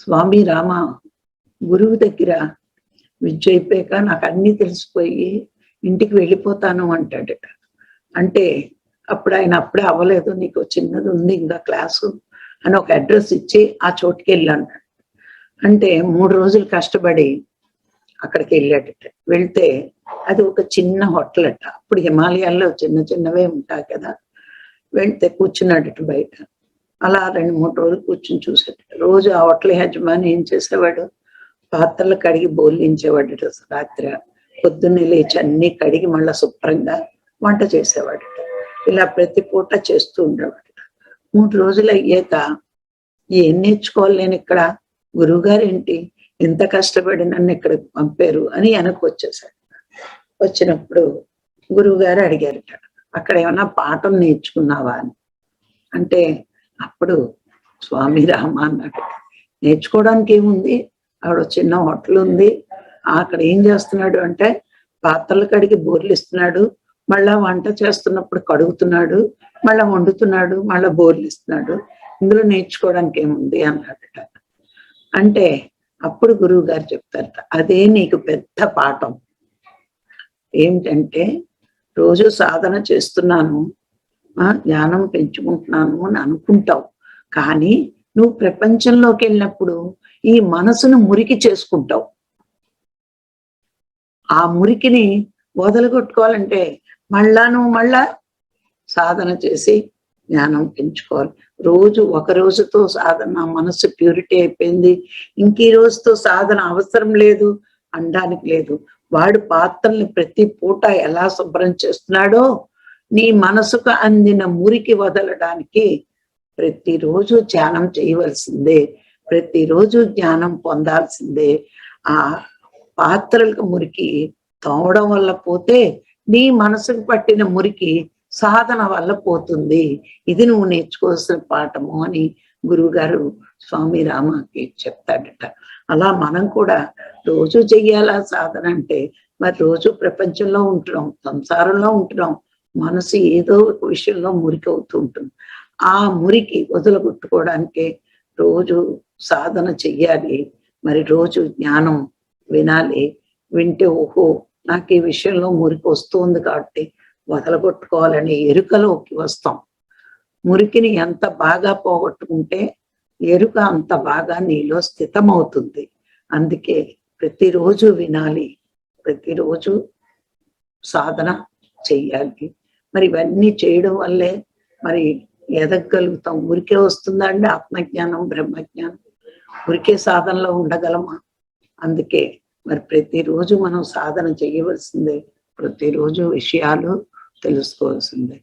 స్వామి రామ గురువు దగ్గర విద్య అయిపోయాక నాకు అన్ని తెలిసిపోయి ఇంటికి వెళ్ళిపోతాను అంటాడట అంటే అప్పుడు ఆయన అప్పుడే అవ్వలేదు నీకు చిన్నది ఉంది ఇంకా క్లాసు అని ఒక అడ్రస్ ఇచ్చి ఆ చోటుకి వెళ్ళాను. అంటే మూడు రోజులు కష్టపడి అక్కడికి వెళ్ళాడట వెళ్తే అది ఒక చిన్న హోటల్ అట. అప్పుడు హిమాలయాల్లో చిన్న చిన్నవే ఉంటాయి కదా. వెళ్తే కూర్చున్నాడట బయట. అలా రెండు మూడు రోజులు కూర్చుని చూసేట రోజు ఆ హోటల్ యజమాని ఏం చేసేవాడు? పాత్రలు కడిగి బోలించేవాడు రాత్రి. పొద్దున్నే లేచి అన్ని కడిగి మళ్ళా శుభ్రంగా వంట చేసేవాడు. ఇలా ప్రతి పూట చేస్తూ ఉండేవాడు. మూడు రోజులు అయ్యాక ఏం నేర్చుకోవాలి నేను ఇక్కడ? గురువుగారు ఏంటి ఎంత కష్టపడి నన్ను ఇక్కడ పంపారు అని వెనక్కి వచ్చేసాడు వచ్చినప్పుడు గురువు గారు అడిగారట అక్కడ ఏమైనా పాఠం నేర్చుకున్నావా? అని అంటే అప్పుడు స్వామి రామ అన్నాడు. నేర్చుకోవడానికి ఏముంది? ఆవిడ చిన్న హోటల్ ఉంది. అక్కడ ఏం చేస్తున్నాడు అంటే పాత్రలు కడిగి బోర్లు ఇస్తున్నాడు. మళ్ళా వంట చేస్తున్నప్పుడు కడుగుతున్నాడు. మళ్ళా వండుతున్నాడు. మళ్ళా బోర్లు ఇస్తున్నాడు. ఇందులో నేర్చుకోవడానికి ఏముంది? అన్నాడట. అంటే అప్పుడు గురువు గారు చెప్తారట అదే నీకు పెద్ద పాఠం. ఏమిటంటే రోజు సాధన చేస్తున్నాను. జ్ఞానం పెంచుకుంటున్నాను అని అనుకుంటావు. కానీ నువ్వు ప్రపంచంలోకి వెళ్ళినప్పుడు ఈ మనసును మురికి చేసుకుంటావు. ఆ మురికిని వదలగొట్టుకోవాలంటే మళ్ళా నువ్వు మళ్ళా సాధన చేసి జ్ఞానం పెంచుకోవాలి. రోజు ఒక రోజుతో సాధన మనసు ప్యూరిటీ అయిపోయింది. ఇంక ఈ రోజుతో సాధన అవసరం లేదు అనడానికి లేదు. వాడు పాత్రల్ని ప్రతి పూట ఎలా శుభ్రం చేస్తున్నాడో నీ మనసుకు అందిన మురికి వదలడానికి ప్రతిరోజు ధ్యానం చేయవలసిందే. ప్రతిరోజు జ్ఞానం పొందాల్సిందే. ఆ పాత్రలకు మురికి తోవడం వల్ల పోతే నీ మనసుకు పట్టిన మురికి సాధన వల్ల పోతుంది. ఇది నువ్వు నేర్చుకోవాల్సిన పాఠము అని గురువు గారు స్వామి రామకి చెప్తాడట. అలా మనం కూడా రోజు చెయ్యాలా సాధన అంటే మరి రోజు ప్రపంచంలో ఉంటున్నాం సంసారంలో ఉంటున్నాం మనసు ఏదో ఒక విషయంలో మురికి అవుతూ ఉంటుంది. ఆ మురికి వదలగొట్టుకోవడానికి రోజు సాధన చెయ్యాలి. మరి రోజు జ్ఞానం వినాలి. వింటే ఓహో నాకు ఈ విషయంలో మురికి వస్తుంది కాబట్టి వదలగొట్టుకోవాలనే ఎరుకలోకి వస్తాం. మురికిని ఎంత బాగా పోగొట్టుకుంటే ఎరుక అంత బాగా నీలో స్థితమవుతుంది. అందుకే ప్రతిరోజు వినాలి. ప్రతిరోజు సాధన చెయ్యాలి. మరి ఇవన్నీ చేయడం వల్లే మరి ఎదగలుగుతాం. ఊరికే వస్తుందా అండి ఆత్మజ్ఞానం బ్రహ్మజ్ఞానం? ఊరికే సాధనలో ఉండగలమా? అందుకే మరి ప్రతిరోజు మనం సాధన చేయవలసిందే. ప్రతిరోజు విషయాలు తెలుసుకోవాల్సిందే.